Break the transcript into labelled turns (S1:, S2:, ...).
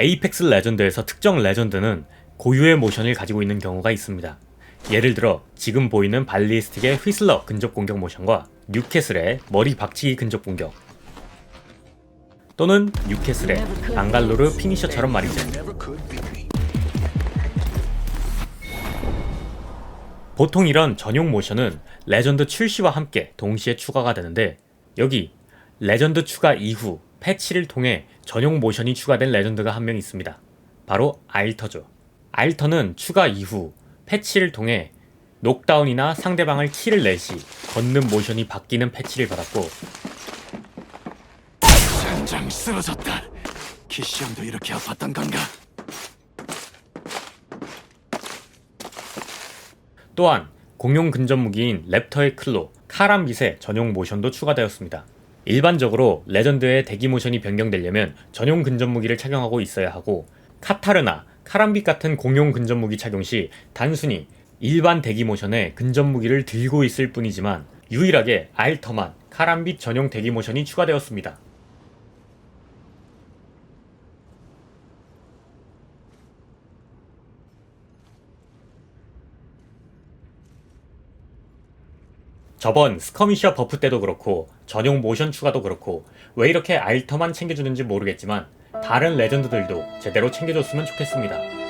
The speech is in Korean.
S1: 에이펙스 레전드에서 특정 레전드는 고유의 모션을 가지고 있는 경우가 있습니다. 예를 들어 지금 보이는 발리스틱의 휘슬러 근접 공격 모션과 뉴캐슬의 머리 박치기 근접 공격 또는 뉴캐슬의 방갈로르 피니셔처럼 말이죠. 보통 이런 전용 모션은 레전드 출시와 함께 동시에 추가가 되는데 여기 레전드 추가 이후 패치를 통해 전용 모션이 추가된 레전드가 한 명 있습니다. 바로 알터죠. 알터는 추가 이후 패치를 통해 녹다운이나 상대방을 킬을 내시 걷는 모션이 바뀌는 패치를 받았고
S2: 장 쓰러졌다. 키시형도 이렇게 아팠던 건가?
S1: 또한 공용 근접 무기인 랩터의 클로, 카람빗의 전용 모션도 추가되었습니다. 일반적으로 레전드의 대기 모션이 변경되려면 전용 근접 무기를 착용하고 있어야 하고 카타르나, 카람빗 같은 공용 근접 무기 착용 시 단순히 일반 대기 모션에 근접 무기를 들고 있을 뿐이지만 유일하게 알터만 카람빗 전용 대기 모션이 추가되었습니다. 저번 스커미셔 버프 때도 그렇고 전용 모션 추가도 그렇고 왜 이렇게 알터만 챙겨주는지 모르겠지만 다른 레전드들도 제대로 챙겨줬으면 좋겠습니다.